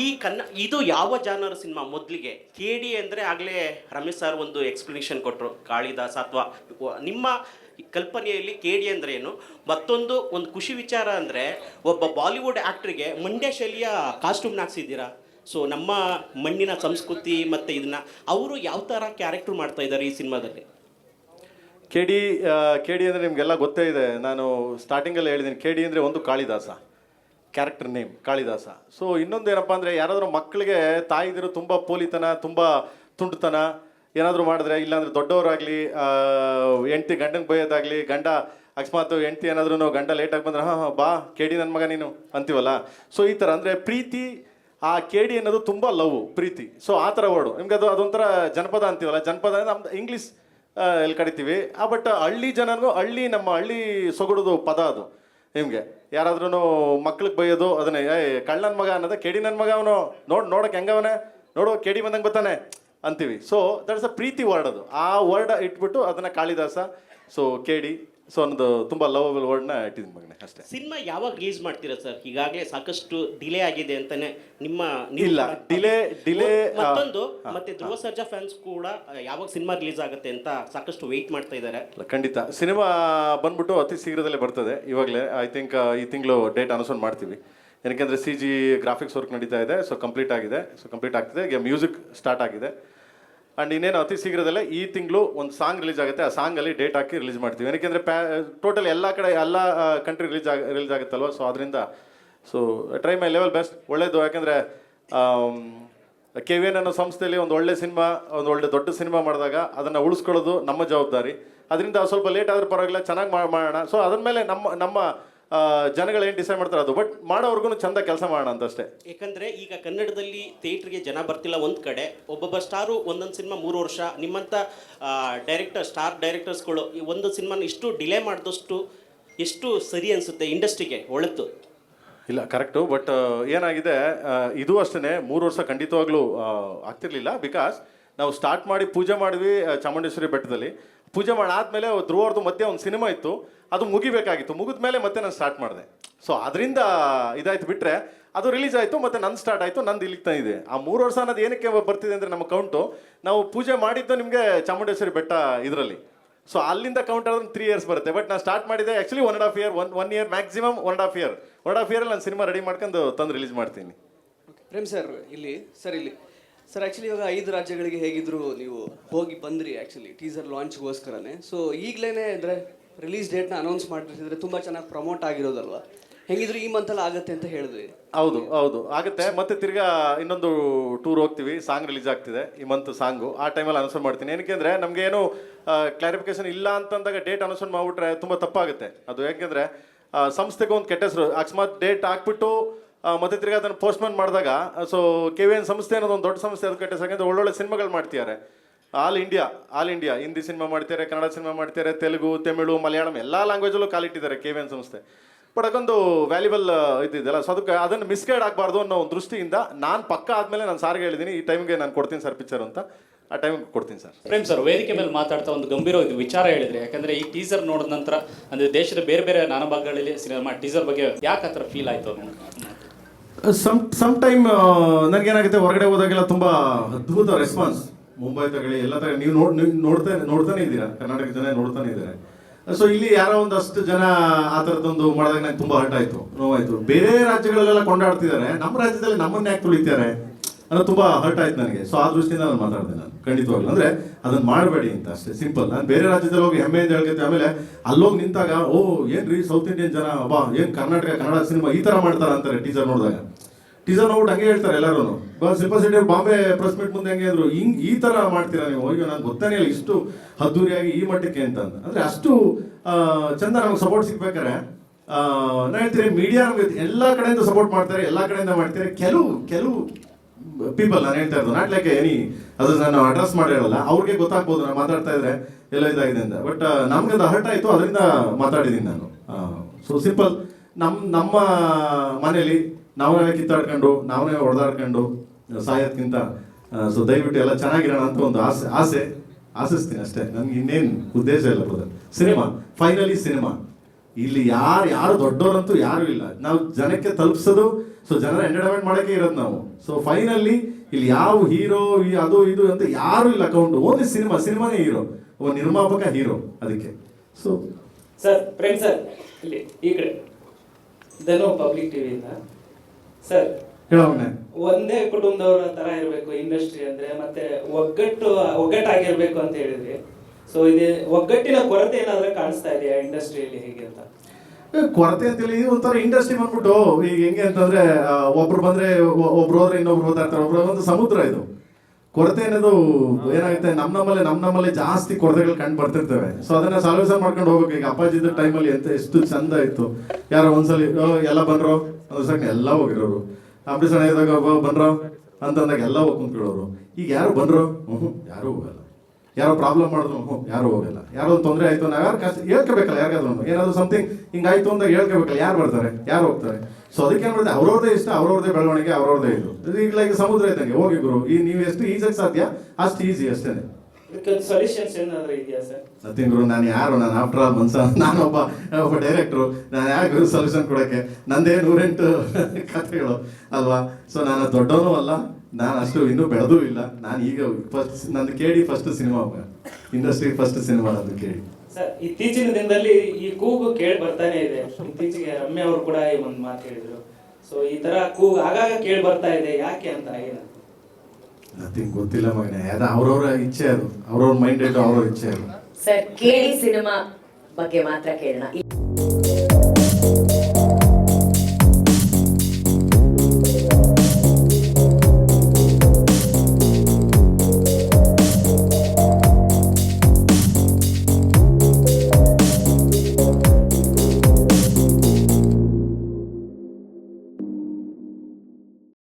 ಈ ಕನ್ನ, ಇದು ಯಾವ ಜಾನರ್ ಸಿನಿಮಾ ಮೊದಲಿಗೆ? ಕೆ ಡಿ ಅಂದರೆ ಆಗಲೇ ರಮೇಶ್ ಸರ್ ಒಂದು ಎಕ್ಸ್ಪ್ಲನೇಷನ್ ಕೊಟ್ಟರು ಕಾಳಿದಾಸ ಅಥವಾ ನಿಮ್ಮ ಕಲ್ಪನೆಯಲ್ಲಿ ಕೆ ಡಿ ಅಂದರೆ ಏನು? ಮತ್ತೊಂದು ಒಂದು ಖುಷಿ ವಿಚಾರ ಅಂದರೆ ಒಬ್ಬ ಬಾಲಿವುಡ್ ಆ್ಯಕ್ಟ್ರಿಗೆ ಮಂಡ್ಯ ಶೈಲಿಯ ಕಾಸ್ಟ್ಯೂಮ್ನ ಹಾಕ್ಸಿದ್ದೀರಾ ಸೊ ನಮ್ಮ ಮಣ್ಣಿನ ಸಂಸ್ಕೃತಿ ಮತ್ತು ಇದನ್ನ ಅವರು ಯಾವ ಥರ ಕ್ಯಾರೆಕ್ಟರ್ ಮಾಡ್ತಾ ಇದ್ದಾರೆ ಈ ಸಿನಿಮಾದಲ್ಲಿ? ಕೆ ಡಿ ಕೆ ಡಿ ಅಂದರೆ ನಿಮಗೆಲ್ಲ ಗೊತ್ತೇ ಇದೆ. ನಾನು ಸ್ಟಾರ್ಟಿಂಗಲ್ಲಿ ಹೇಳಿದ್ದೀನಿ. ಕೆ ಡಿ ಅಂದರೆ ಒಂದು Kalidasa. Character name Kalidasa so ಇನ್ನೊಂದು ಏನಪ್ಪ ಅಂದರೆ ಯಾರಾದರೂ ಮಕ್ಕಳಿಗೆ ತಾಯಿದಿರು ತುಂಬ ಪೋಲಿತನ, ತುಂಬ ತುಂಟತನ ಏನಾದರೂ ಮಾಡಿದ್ರೆ, ಇಲ್ಲಾಂದರೆ ದೊಡ್ಡವರಾಗಲಿ ಹೆಂಡ್ತಿ ಗಂಡನ ಬೈಯೋದಾಗಲಿ, ಗಂಡ ಅಕಸ್ಮಾತ್ ಹೆಂಡ್ತಿ ಏನಾದ್ರೂ ಗಂಡ ಲೇಟಾಗಿ ಬಂದ್ರೆ, ಹಾಂ ಹಾಂ, ಬಾ, ಕೇಡಿ ನನ್ನ ಮಗ ನೀನು, ಅಂತೀವಲ್ಲ. ಸೊ ಈ ಥರ ಅಂದರೆ ಪ್ರೀತಿ, ಆ ಕೇಡಿ ಅನ್ನೋದು ತುಂಬ ಲವ್, ಪ್ರೀತಿ. ಸೊ ಆ ಥರ ವರ್ಡು. ನಿಮ್ಗೆ ಅದು ಅದೊಂಥರ ಜನಪದ ಅಂತೀವಲ್ಲ, ಜನಪದ ಅಂದರೆ ನಮ್ದು ಇಂಗ್ಲೀಷ್ ಎಲ್ಲಿ ಕಡಿತೀವಿ ಆ ಬಟ್ ಹಳ್ಳಿ ಜನರಿಗೂ ಹಳ್ಳಿ ನಮ್ಮ ಹಳ್ಳಿ ಸೊಗಡೋದು ಪದ ಅದು ನಿಮಗೆ. ಯಾರಾದ್ರೂ ಮಕ್ಳಿಗೆ ಬೈಯೋದು, ಅದನ್ನೇ ಏ ಕಳ್ಳನ ಮಗ ಅನ್ನೋದು ಕೆಡಿ ನನ್ನ ಮಗ ಅವನು. ನೋಡ್ ನೋಡಕ್ಕೆ ಹೆಂಗವನೇ ನೋಡು, ಕೆಡಿ ಬಂದಂಗೆ ಬರ್ತಾನೆ ಅಂತೀವಿ. So that's a pretty word ಅದು. ಆ ವರ್ಡ್ ಇಟ್ಬಿಟ್ಟು ಅದನ್ನು ಕಾಳಿದಾಸ ಸೊ ಕೆಡಿ ಸೊ ಒಂದು ತುಂಬ ಲವಬಲ್ ವರ್ಡ್ನ ಇಟ್ಟಿದ್ದೀನಿ ಮಗನೆ ಅಷ್ಟೇ. ಸಿನಿಮಾ ಯಾವಾಗ ರಿಲೀಸ್ ಮಾಡ್ತೀರಾ ಸರ್ ಈಗಾಗಲೇ ಸಾಕಷ್ಟು ಡಿಲೇ ಆಗಿದೆ ಅಂತಾನೆ ನಿಮ್ಮ ನೀವು ಇಲ್ಲ ಕೂಡ- ಡಿಲೇ ಡಿಲೇ ಮತ್ತೊಂದು ಮತ್ತೆ ಧ್ರುವ ಸರ್ಜಾ ಫ್ಯಾನ್ಸ್ ಕೂಡ ಯಾವಾಗ ಸಿನಿಮಾ ರಿಲೀಸ್ ಆಗುತ್ತೆ ಅಂತ ಸಾಕಷ್ಟು ವೆಯ್ಟ್ ಮಾಡ್ತಾ ಇದ್ದಾರೆ. ಖಂಡಿತ. ಸಿನಿಮಾ ಬಂದ್ಬಿಟ್ಟು ಅತಿ ಶೀಘ್ರದಲ್ಲೇ ಬರ್ತದೆ ಇವಾಗಲೇ. ಐ ಥಿಂಕ್ ಈ ತಿಂಗಳು ಡೇಟ್ ಅನೌನ್ಸ್ ಮಾಡ್ತೀವಿ. ಏನಕ್ಕೆಂದರೆ ಸಿ ಜಿ ಗ್ರಾಫಿಕ್ಸ್ ವರ್ಕ್ ನಡೀತಾ ಇದೆ ಸೊ ಕಂಪ್ಲೀಟ್ ಆಗಿದೆ. ಸೊ ಕಂಪ್ಲೀಟ್ ಆಗ್ತಿದೆ. ಈಗ ಮ್ಯೂಸಿಕ್ ಸ್ಟಾರ್ಟ್ ಆಗಿದೆ. ಆ್ಯಂಡ್ ಇನ್ನೇನು ಅತಿ ಶೀಘ್ರದಲ್ಲೇ ಈ ತಿಂಗಳು ಒಂದು ಸಾಂಗ್ ರಿಲೀಸ್ ಆಗುತ್ತೆ. ಆ ಸಾಂಗಲ್ಲಿ ಡೇಟ್ ಹಾಕಿ ರಿಲೀಸ್ ಮಾಡ್ತೀವಿ. ಏನಕ್ಕೆ ಪ್ಯಾ ಟೋಟಲ್ ಎಲ್ಲ ಕಡೆ, ಎಲ್ಲ ಕಂಟ್ರಿ ರಿಲೀಸ್ ಆಗ ರಿಲೀಸ್ ಆಗುತ್ತಲ್ವ? ಸೊ ಅದರಿಂದ so try my level best ಒಳ್ಳೇದು. ಯಾಕೆಂದರೆ ಕೆ ವಿ ಎನ್ ಅನ್ನೋ ಸಂಸ್ಥೆಯಲ್ಲಿ ಒಂದು ಒಳ್ಳೆ ಸಿನಿಮಾ, ಒಂದು ಒಳ್ಳೆ ದೊಡ್ಡ ಸಿನಿಮಾ ಮಾಡಿದಾಗ ಅದನ್ನು ಉಳಿಸ್ಕೊಳ್ಳೋದು ನಮ್ಮ ಜವಾಬ್ದಾರಿ. ಅದರಿಂದ ಸ್ವಲ್ಪ ಲೇಟ್ ಆದರೂ ಪರವಾಗಿಲ್ಲ, ಚೆನ್ನಾಗಿ ಮಾಡೋಣ. ಸೊ ಅದ್ರ ಮೇಲೆ ನಮ್ಮ ನಮ್ಮ ಜನಗಳು ಏನು ಡಿಸೈಡ್ ಮಾಡ್ತಾರೆ ಅದು? ಬಟ್ ಮಾಡೋರ್ಗು ಚಂದ ಕೆಲಸ ಮಾಡೋಣ ಅಂತಷ್ಟೇ. ಯಾಕಂದ್ರೆ ಈಗ ಕನ್ನಡದಲ್ಲಿ ಥಿಯೇಟ್ರಿಗೆ ಜನ ಬರ್ತಿಲ್ಲ ಒಂದು ಕಡೆ ಒಬ್ಬೊಬ್ಬ ಸ್ಟಾರು ಒಂದೊಂದು ಸಿನಿಮಾ ಮೂರು ವರ್ಷ ನಿಮ್ಮಂಥ ಡೈರೆಕ್ಟರ್ ಸ್ಟಾರ್ ಡೈರೆಕ್ಟರ್ಸ್ಗಳು ಈ ಒಂದು ಸಿನಿಮಾನ ಇಷ್ಟು ಡಿಲೇ ಮಾಡಿದಷ್ಟು ಎಷ್ಟು ಸರಿ ಅನಿಸುತ್ತೆ ಇಂಡಸ್ಟ್ರಿಗೆ ಒಳತು ಇಲ್ಲ ಕರೆಕ್ಟು ಬಟ್ ಏನಾಗಿದೆ ಇದು ಅಷ್ಟೇ ಮೂರು ವರ್ಷ ಖಂಡಿತವಾಗ್ಲೂ ಆಗ್ತಿರ್ಲಿಲ್ಲ ಬಿಕಾಸ್ ನಾವು ಸ್ಟಾರ್ಟ್ ಮಾಡಿ ಪೂಜೆ ಮಾಡಿದ್ವಿ ಚಾಮುಂಡೇಶ್ವರಿ ಬೆಟ್ಟದಲ್ಲಿ. ಪೂಜೆ ಮಾಡಿ ಆದಮೇಲೆ ಧ್ರುವರ್ದು ಮಧ್ಯೆ ಒಂದು ಸಿನಿಮಾ ಇತ್ತು, ಅದು ಮುಗಿಬೇಕಾಗಿತ್ತು. ಮುಗಿದ ಮೇಲೆ ಮತ್ತೆ ನಾನು ಸ್ಟಾರ್ಟ್ ಮಾಡಿದೆ. ಸೊ ಅದರಿಂದ ಇದಾಯ್ತು ಬಿಟ್ರೆ, ಅದು ರಿಲೀಸ್ ಆಯಿತು, ಮತ್ತೆ ನಂದು ಸ್ಟಾರ್ಟ್ ಆಯಿತು, ನಂದು ಇಲ್ಲಿಗೆ ಇದೆ ಆ ಮೂರು ವರ್ಷ ಅನ್ನೋದು ಏನಕ್ಕೆ ಬರ್ತಿದೆ ಅಂದರೆ ನಮ್ಮ ಕೌಂಟು ನಾವು ಪೂಜೆ ಮಾಡಿದ್ದು ನಿಮಗೆ ಚಾಮುಂಡೇಶ್ವರಿ ಬೆಟ್ಟ ಇದರಲ್ಲಿ. ಸೊ ಅಲ್ಲಿಂದ ಕೌಂಟ್ ಆದ್ರೆ ತ್ರೀ ಇಯರ್ಸ್ ಬರುತ್ತೆ. ಬಟ್ ನಾನು ಸ್ಟಾರ್ಟ್ ಮಾಡಿದೆ actually one and half year one one year maximum one and half year one of ಇಯರಲ್ಲಿ ನಾನು ಸಿನಿಮಾ ರೆಡಿ ಮಾಡ್ಕೊಂಡು ತಂದು ರಿಲೀಸ್ ಮಾಡ್ತೀನಿ. ಪ್ರೇಮ್ ಸರ್ ಇಲ್ಲಿ ಸರ್ ಇಲ್ಲಿ. ಸರ್ ಆ್ಯಕ್ಚುಲಿ ಇವಾಗ ಐದು ರಾಜ್ಯಗಳಿಗೆ ಹೇಗಿದ್ರು ನೀವು ಹೋಗಿ ಬಂದ್ರಿ ಆ್ಯಕ್ಚುಲಿ ಟೀಸರ್ ಲಾಂಚ್ಗೋಸ್ಕರನೇ ಸೊ ಈಗಲೇ ಅಂದರೆ ರಿಲೀಸ್ ಡೇಟ್ನ ಅನೌನ್ಸ್ ಮಾಡಿದ್ರೆ ತುಂಬ ಚೆನ್ನಾಗಿ ಪ್ರಮೋಟ್ ಆಗಿರೋದಲ್ವ? ಹೆಂಗಿದ್ರು ಈ ಮಂತಲ್ಲಿ ಆಗುತ್ತೆ ಅಂತ ಹೇಳಿದ್ವಿ ಹೌದು ಹೌದು. ಆಗುತ್ತೆ. ಮತ್ತೆ ತಿರ್ಗಾ ಇನ್ನೊಂದು ಟೂರ್ ಹೋಗ್ತೀವಿ. ಸಾಂಗ್ ರಿಲೀಸ್ ಆಗ್ತಿದೆ ಈ ಮಂತ್ ಸಾಂಗು ಆ ಟೈಮಲ್ಲಿ ಅನೌನ್ಸ್ ಮಾಡ್ತೀನಿ. ಏನಕ್ಕೆ ಅಂದರೆ ನಮಗೆ ಏನು ಕ್ಲಾರಿಫಿಕೇಶನ್ ಇಲ್ಲ ಅಂತಂದಾಗ ಡೇಟ್ ಅನೌನ್ಸ್ ಮಾಡಿಬಿಟ್ರೆ ತುಂಬ ತಪ್ಪಾಗುತ್ತೆ. ಅದು ಯಾಕೆಂದರೆ ಸಂಸ್ಥೆಗೆ ಒಂದು ಕೆಟ್ಟ ಹೆಸರು, ಅಕಸ್ಮಾತ್ ಡೇಟ್ ಹಾಕ್ಬಿಟ್ಟು ಮತ್ತೆ ತಿರ್ಗಿ ಅದನ್ನು ಪೋಸ್ಟ್ಮನ್ ಮಾಡಿದಾಗ ಸೊ ಕೆ ವಿ ಎನ್ ಸಂಸ್ಥೆ ಅನ್ನೋದು ಒಂದು ದೊಡ್ಡ ಸಂಸ್ಥೆ ಅದು ಕಟ್ಟೆ ಹೆಸರು ಒಳ್ಳೊಳ್ಳೆ ಸಿನಿಮಾಗಳು ಮಾಡ್ತಿದ್ದಾರೆ. All India all India Hindi cinema ಮಾಡ್ತಾರೆ ಕನ್ನಡ ಸಿನಿಮಾ ಮಾಡ್ತಾರೆ ತೆಲುಗು, ತಮಿಳು, ಮಲಯಾಳಂ ಎಲ್ಲ ಲ್ಯಾಂಗ್ವೇಜಲ್ಲೂ ಕಾಲಿಟ್ಟಿದ್ದಾರೆ ಕೆ ವಿ ಎನ್ ಸಂಸ್ಥೆ. ಬಟ್ ಅದೊಂದು ವ್ಯಾಲ್ಯೂಬಲ್ ಇದ್ದಿದ್ದಲ್ಲ ಸೊ ಅದಕ್ಕೆ ಅದನ್ನು ಮಿಸ್ಗೈಡ್ ಆಗಬಾರ್ದು ಅನ್ನೋ ಒಂದು ದೃಷ್ಟಿಯಿಂದ ನಾನು ಪಕ್ಕ ಆದಮೇಲೆ ನಾನು ಸಾರಿಗೆ ಹೇಳಿದ್ದೀನಿ, ಈ ಟೈಮ್ಗೆ ನಾನು ಕೊಡ್ತೀನಿ ಸರ್ ಪಿಕ್ಚರ್ ಅಂತ. ಆ ಟೈಮ್ಗೆ ಕೊಡ್ತೀನಿ ಸರ್ ಪ್ರೇಮ್ ಸರ್ ವೇದಿಕೆ ಮೇಲೆ ಮಾತಾಡ್ತಾ ಒಂದು ಗಂಭೀರ ಇದು ವಿಚಾರ ಹೇಳಿದ್ರೆ, ಯಾಕಂದ್ರೆ ಈ ಟೀಸರ್ ನೋಡಿದ ನಂತರ, ಅಂದ್ರೆ ದೇಶದ ಬೇರೆ ಬೇರೆ ನಾನಾ ಭಾಗಗಳಲ್ಲಿ ಸಿನಿಮಾ ಟೀಸರ್ ಬಗ್ಗೆ ಯಾಕೆ ಆ ಥರ ಫೀಲ್ ಆಯ್ತು ಸಮ್ ಸಮ್ ಟೈಮ್ ನನಗೇನಾಗುತ್ತೆ, ಹೊರಗಡೆ ಹೋದಾಗೆಲ್ಲ ತುಂಬ ಅದ್ಭುತ ರೆಸ್ಪಾನ್ಸ್ ಮುಂಬೈ ತಗೊಳ್ಳಿ, ಎಲ್ಲ ತಗೊಳ್ಳಿ ನೀವು ನೋಡ್, ನೀವು ನೋಡ್ತಾ, ನೋಡ್ತಾನೆ ಇದ್ದೀರಾ, ಕರ್ನಾಟಕ ಜನ ನೋಡ್ತಾನೆ ಇದ್ದಾರೆ. ಸೊ ಇಲ್ಲಿ ಯಾರೋ ಒಂದಷ್ಟು ಜನ ಆ ಥರದ್ದೊಂದು ಮಾಡಿದಾಗ ನಂಗೆ ತುಂಬ ಹರ್ಟ್ ಆಯಿತು, ನೋವಾಯಿತು. ಬೇರೆ ರಾಜ್ಯಗಳಲ್ಲೆಲ್ಲ ಕೊಂಡಾಡ್ತಿದ್ದಾರೆ, ನಮ್ಮ ರಾಜ್ಯದಲ್ಲಿ ನಮ್ಮನ್ನ ಯಾಕೆ ತುಳಿತಾರೆ? ಅನ್ನೋ ತುಂಬ ಹರ್ಟ್ ಆಯ್ತು ನನಗೆ. ಸೊ ಆ ದೃಷ್ಟಿಯಿಂದ ನಾನು ಮಾತಾಡಿದೆ ನಾನು. ಖಂಡಿತವಾಗ್ಲು. ಅಂದ್ರೆ ಅದನ್ನ ಮಾಡಬೇಡಿ ಅಂತ ಅಷ್ಟೇ. ಸಿಂಪಲ್ ನಾನು ಬೇರೆ ರಾಜ್ಯದಲ್ಲಿ ಹೋಗಿ ಹೆಮ್ಮೆಯಿಂದ ಹೇಳ್ಕೊತೀವಿ ಆಮೇಲೆ ಅಲ್ಲೋಗಿ ನಿಂತಾಗ, ಓ, ಏನ್ರಿ ಸೌತ್ ಇಂಡಿಯನ್ ಜನ? ಬಾ ಏನ್ ಕರ್ನಾಟಕ, ಕನ್ನಡ ಸಿನಿಮಾ ಈ ತರ ಮಾಡ್ತಾರ? ಅಂತಾರೆ ಟೀಸರ್ ನೋಡಿದಾಗ. ಟೀಸರ್ ನೋಡ್ಬಿಟ್ಟು ಹಂಗೆ ಹೇಳ್ತಾರೆ ಎಲ್ಲರೂ ಸಿಂಪಲ್ ಸಿಟಿ ಅವ್ರು ಬಾಂಬೆ ಪ್ರೆಸ್ ಮೀಟ್ ಮುಂದೆ ಹೆಂಗೆ ಅಂದ್ರು, ಹಿಂಗ್ ಈ ತರ ಮಾಡ್ತೀರಾ ನೀವು? ಅಯ್ಯೋ, ನಂಗೆ ಗೊತ್ತಾನೆ ಇಲ್ಲ, ಇಷ್ಟು ಅದ್ದೂರಿಯಾಗಿ ಈ ಮಟ್ಟಕ್ಕೆ ಅಂತ ಅಂದ. ಅಂದ್ರೆ ಅಷ್ಟು ಚಂದ ನಮ್ಗೆ ಸಪೋರ್ಟ್ ಸಿಗ್ಬೇಕಾರೆ ನಾನು ಹೇಳ್ತೀನಿ ಮೀಡಿಯಾ ನಮಗೆ ಎಲ್ಲಾ ಕಡೆಯಿಂದ ಸಪೋರ್ಟ್ ಮಾಡ್ತಾರೆ, ಎಲ್ಲಾ ಕಡೆಯಿಂದ ಮಾಡ್ತಾರೆ. ಕೆಲವು ಕೆಲವು ಪೀಪಲ್ ನಾನು ಹೇಳ್ತಾ ಇರೋದು ನಾಟ್ ಲೈಕ್ ಎನಿ ಅದು ನಾನು ಅಡ್ರೆಸ್ ಮಾಡಿ ಹೇಳಲ್ಲ ಅವ್ರಿಗೆ ಗೊತ್ತಾಗ್ಬೋದು, ನಾನು ಮಾತಾಡ್ತಾ ಇದ್ರೆ ಎಲ್ಲ ಇದಾಗಿದೆ ಅಂತ. ಬಟ್ ನಮ್ಗೆ ಅದು ಹರ್ಟ್ ಆಯಿತು, ಅದರಿಂದ ಮಾತಾಡಿದ್ದೀನಿ ನಾನು. ಸೊ ಸಿಂಪಲ್ ನಮ್ಮ ನಮ್ಮ ಮನೇಲಿ ನಾವೇ ಕಿತ್ತಾಡ್ಕೊಂಡು, ನಾವೇ ಹೊಡೆದಾಡ್ಕೊಂಡು, ಸಾಯೋದ್ಕಿಂತ ಸೊ ದಯವಿಟ್ಟು ಎಲ್ಲ ಚೆನ್ನಾಗಿರೋಣ ಅಂತ ಒಂದು ಆಸೆ ಆಸೆ ಆಶಿಸ್ತೀನಿ ಅಷ್ಟೇ. ನನಗೆ ಇನ್ನೇನು ಉದ್ದೇಶ ಇಲ್ಲ ಬ್ರದರ್ ಸಿನಿಮಾ ಫೈನಲಿ ಸಿನಿಮಾ. ಇಲ್ಲಿ ಯಾರು ಯಾರು ದೊಡ್ಡವರಂತೂ ಯಾರು ಇಲ್ಲ. ನಾವು ಜನಕ್ಕೆ ತಲುಪಿಸೋದು ಸೊ ಜನರ ಎಂಟರ್ಟೈನ್ಮೆಂಟ್ ಮಾಡೋಕೆ ಇರೋದು ನಾವು. ಸೊ ಫೈನಲ್ಲಿ ಇಲ್ಲಿ ಯಾವ ಹೀರೋ ಅದು ಇದು ಅಂತ ಯಾರು ಇಲ್ಲ. ಅಕೌಂಟ್ ಓನ್ಲಿ ಸಿನಿಮಾ ಸಿನಿಮಾನೇ ಹೀರೋ ಒಬ್ಬ ನಿರ್ಮಾಪಕ ಹೀರೋ ಅದಕ್ಕೆ. ಸೊ ಸರ್ ಪ್ರೇಮ್ ಸರ್ ಇಲ್ಲಿ ಈ ಕಡೆ. ಧನು ಪಬ್ಲಿಕ್ ಟಿವಿಯಿಂದ ಸರ್ ಹೇಳೋಣ ಒಂದೇ ಕುಟುಂಬದವರ ತರ ಇರಬೇಕು ಇಂಡಸ್ಟ್ರಿ ಅಂದ್ರೆ ಮತ್ತೆ ಒಗ್ಗಟ್ಟು ಒಗ್ಗಟ್ಟಾಗಿರ್ಬೇಕು ಅಂತ ಹೇಳಿದ್ರಿ. ಸೊ ಇದೇ ಒಗ್ಗಟ್ಟಿನ ಕೊರತೆ ಏನಾದ್ರೆ ಕಾಣಿಸ್ತಾ ಇದೆಯಾ ಇಂಡಸ್ಟ್ರಿಯಲ್ಲಿ ಹೇಗೆ ಅಂತ? ಕೊರತೆ ಅಂತೇಳಿ ಇದು ಒಂಥರ ಇಂಡಸ್ಟ್ರಿ ಬಂದ್ಬಿಟ್ಟು ಈಗ ಹೆಂಗೆ ಅಂತಂದ್ರೆ ಒಬ್ರು ಬಂದ್ರೆ ಒಬ್ರು ಹೋದ್ರೆ ಇನ್ನೊಬ್ರು ಹೋಗ್ತಾ ಇರ್ತಾರೆ. ಒಬ್ರು ಒಂದು ಸಮುದ್ರ ಇದು. ಕೊರತೆ ಅನ್ನೋದು ಏನಾಗುತ್ತೆ ನಮ್ಮ ನಮ್ಮಲ್ಲಿ ನಮ್ಮ ನಮ್ಮಲ್ಲಿ ಜಾಸ್ತಿ ಕೊರತೆಗಳು ಕಂಡು ಬರ್ತಿರ್ತವೆ. ಸೊ ಅದನ್ನ ಸಾಲ್ವೇಷನ್ ಮಾಡ್ಕೊಂಡು ಹೋಗ್ಬೇಕು. ಈಗ ಅಪ್ಪಾಜಿದ್ದ ಟೈಮಲ್ಲಿ ಎಂತ ಎಷ್ಟು ಚಂದ ಇತ್ತು. ಯಾರೋ ಒಂದ್ಸಲಿ "ಓ, ಎಲ್ಲ ಬಂದ್ರು? ಒಂದ್ಸಲ ಎಲ್ಲ ಹೋಗಿರೋರು. ಅಂಬರೀಷ್ ಇದ್ದಾಗ ಬಂದ್ರು? ಅಂತಂದಾಗ ಎಲ್ಲ ಹೋಗಿ ಕುಂತ್ಕೊಳ್ಳೋರು. ಈಗ ಯಾರು ಬಂದ್ರು? ಹ್ಞೂ ಯಾರು ಹೋಗಲ್ಲ. ಯಾರೋ ಪ್ರಾಬ್ಲಮ್ ಮಾಡಿದ್ರು ಯಾರು ಹೋಗಲ್ಲ ಯಾರೋ ತೊಂದರೆ ಆಯ್ತು ನಾವು ಯಾರು ಕಷ್ಟ ಹೇಳ್ಕೋಬೇಕಲ್ಲ ಯಾರಿಗಾದ್ರು ಏನಾದ್ರು ಸಮಥಿಂಗ್ ಹಿಂಗಾಯ್ತು ಅಂತ ಹೇಳ್ಕೋಬೇಕಲ್ಲ, ಯಾರು ಬರ್ತಾರೆ? ಯಾರು ಹೋಗ್ತಾರೆ? ಸೊ ಅದಕ್ಕೆ ಏನ್ ಮಾಡಿದೆ? ಅವ್ರವ್ರದೇ ಇಷ್ಟ, ಅವ್ರವ್ರದೇ ಬೆಳವಣಿಗೆ, ಅವ್ರವ್ರದೇ ಇದು. ಈಗ ಲೈಕ್ ಸಮುದ್ರ ಇದ್ದಂಗೆ. ಹೋಗಿ ಗುರು, ಈ ನೀವು ಎಷ್ಟು ಈಸಿಯಾಗಿ ಸಾಧ್ಯ? ಅಷ್ಟು ಈಸಿ ಅಷ್ಟೇನೆ. ಇದಕ್ಕೊಂದು ಸೊಲ್ಯೂಷನ್ಸ್ ಏನಾದರೂ ಇದೆಯಾ ಸರ್ ನಥಿಂಗ್ ಗುರು ನಾನು ಯಾರು? ನಾನು ಆಫ್ಟರ್ ಆಲ್ ಮನ್ಸ ನಾನೊಬ್ಬ ಒಬ್ಬ ಡೈರೆಕ್ಟ್ರು ನಾನು ಯಾಕೆ ಸೊಲ್ಯೂಷನ್ ಕೊಡೋಕ್ಕೆ? ನಂದೇ ನೂರೆಂಟು ಕಥೆಗಳು ಅಲ್ವಾ? ಸೊ ನಾನು ದೊಡ್ಡವನು ಅಲ್ಲ. ನಾನು ಅಷ್ಟು ಇನ್ನೂ ಬೆಳೆದೂ ಇಲ್ಲ. ನಾನು ಈಗ ಫಸ್ಟ್ ನಂದು ಕೇಳಿ first cinema industry first cinema ಅದು ಕೇಳಿ. ಸರ್ ಇತ್ತೀಚಿನ ದಿನದಲ್ಲಿ ಈ ಕೂಗು ಕೇಳಿ ಬರ್ತಾನೆ ಇದೆ. ಇತ್ತೀಚೆಗೆ ರಮ್ಯ ಅವರು ಕೂಡ ಈ ಒಂದು ಮಾತು ಹೇಳಿದ್ರು. ಸೊ ಈ ತರ ಕೂಗು ಆಗಾಗ ಕೇಳಿ ಬರ್ತಾ ಇದೆ. ಯಾಕೆ ಅಂತ ಏನು ನಥಿಂಗ್ ಗೊತ್ತಿಲ್ಲ ಮಗನೇ. ಅದು ಅವ್ರವ್ರ ಇಚ್ಛೆ ಅದು. ಅವ್ರವ್ರ ಮೈಂಡ್ ಅವ್ರವ್ರ ಇಚ್ಛೆ ಅದು. ಸರ್ ಕೇಳಿ ಸಿನಿಮಾ ಬಗ್ಗೆ ಮಾತ್ರ ಕೇಳೋಣ.